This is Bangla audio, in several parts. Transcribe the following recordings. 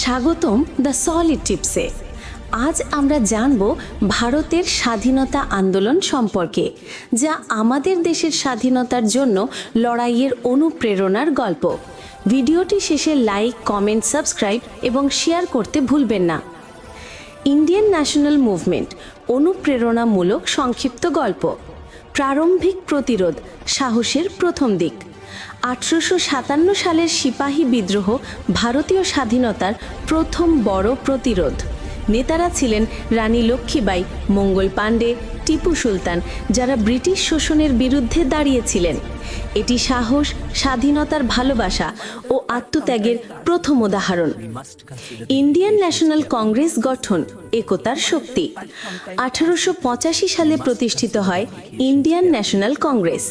স্বাগতম দ্য সলিড টিপসে। আজ আমরা জানব ভারতের স্বাধীনতা আন্দোলন সম্পর্কে, যা আমাদের দেশের স্বাধীনতার জন্য লড়াইয়ের অনুপ্রেরণার গল্প। ভিডিওটি শেষে লাইক, কমেন্ট, সাবস্ক্রাইব এবং শেয়ার করতে ভুলবেন না। ইন্ডিয়ান ন্যাশনাল মুভমেন্ট, অনুপ্রেরণামূলক সংক্ষিপ্ত গল্প। প্রারম্ভিক প্রতিরোধ, সাহসের প্রথম দিক। আঠারোশো সাতান্ন সালের সিপাহী বিদ্রোহ ভারতীয় স্বাধীনতার প্রথম বড় প্রতিরোধ। নেতারা ছিলেন রানী লক্ষ্মীবাই মঙ্গল পাণ্ডে টিপু সুলতান, যারা ব্রিটিশ শোষণের বিরুদ্ধে দাঁড়িয়েছিলেন। এটি সাহস, স্বাধীনতার ভালোবাসা ও আত্মত্যাগের প্রথম উদাহরণ। ইন্ডিয়ান ন্যাশনাল কংগ্রেস গঠন একতার শক্তি। আঠারোশো পঁচাশি সালে প্রতিষ্ঠিত হয় ইন্ডিয়ান ন্যাশনাল কংগ্রেস।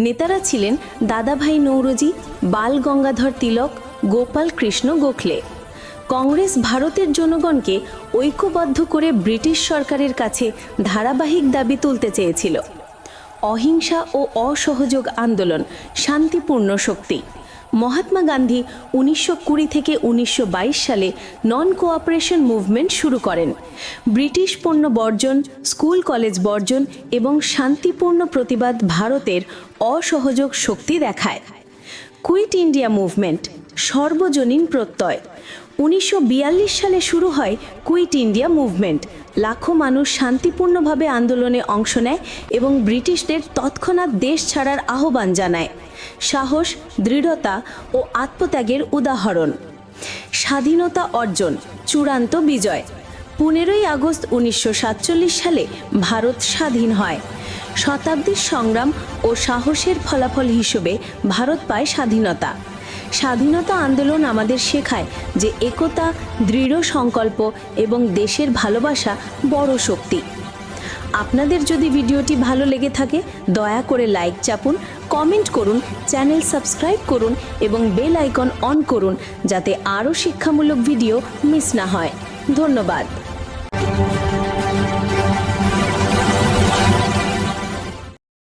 নেতারা ছিলেন দাদাভাই নৌরজি, বাল গঙ্গাধর তিলক, গোপাল কৃষ্ণ গোখলে। কংগ্রেস ভারতের জনগণকে ঐক্যবদ্ধ করে ব্রিটিশ সরকারের কাছে ধারাবাহিক দাবি তুলতে চেয়েছিল। অহিংসা ও অসহযোগ আন্দোলন, শান্তিপূর্ণ শক্তি। মহাত্মা গান্ধী উনিশশো কুড়ি থেকে উনিশশো বাইশ সালে নন কোঅপারেশন মুভমেন্ট শুরু করেন। ব্রিটিশ পণ্য বর্জন, স্কুল কলেজ বর্জন এবং শান্তিপূর্ণ প্রতিবাদ ভারতের অসহযোগ শক্তি দেখায়। কুইট ইন্ডিয়া মুভমেন্ট সর্বজনীন প্রত্যয়। উনিশশো বিয়াল্লিশ সালে শুরু হয় কুইট ইন্ডিয়া মুভমেন্ট। লাখো মানুষ শান্তিপূর্ণভাবে আন্দোলনে অংশ নেয় এবং ব্রিটিশদের তৎক্ষণাৎ দেশ ছাড়ার আহ্বান জানায়। সাহস, দৃঢ়তা ও আত্মত্যাগের উদাহরণ। স্বাধীনতা অর্জন, চূড়ান্ত বিজয়। পনেরোই আগস্ট উনিশশো সাতচল্লিশ সালে ভারত স্বাধীন হয়। শতাব্দীর সংগ্রাম ও সাহসের ফলাফল হিসেবে ভারত পায় স্বাধীনতা। স্বাধীনতা আন্দোলন আমাদের শেখায় যে একতা, দৃঢ় সংকল্প এবং দেশের ভালোবাসা বড় শক্তি। আপনাদের যদি ভিডিওটি ভালো লেগে থাকে, দয়া করে লাইক চাপুন, কমেন্ট করুন, চ্যানেল সাবস্ক্রাইব করুন এবং বেল আইকন অন করুন যাতে আরও শিক্ষামূলক ভিডিও মিস না হয়। ধন্যবাদ।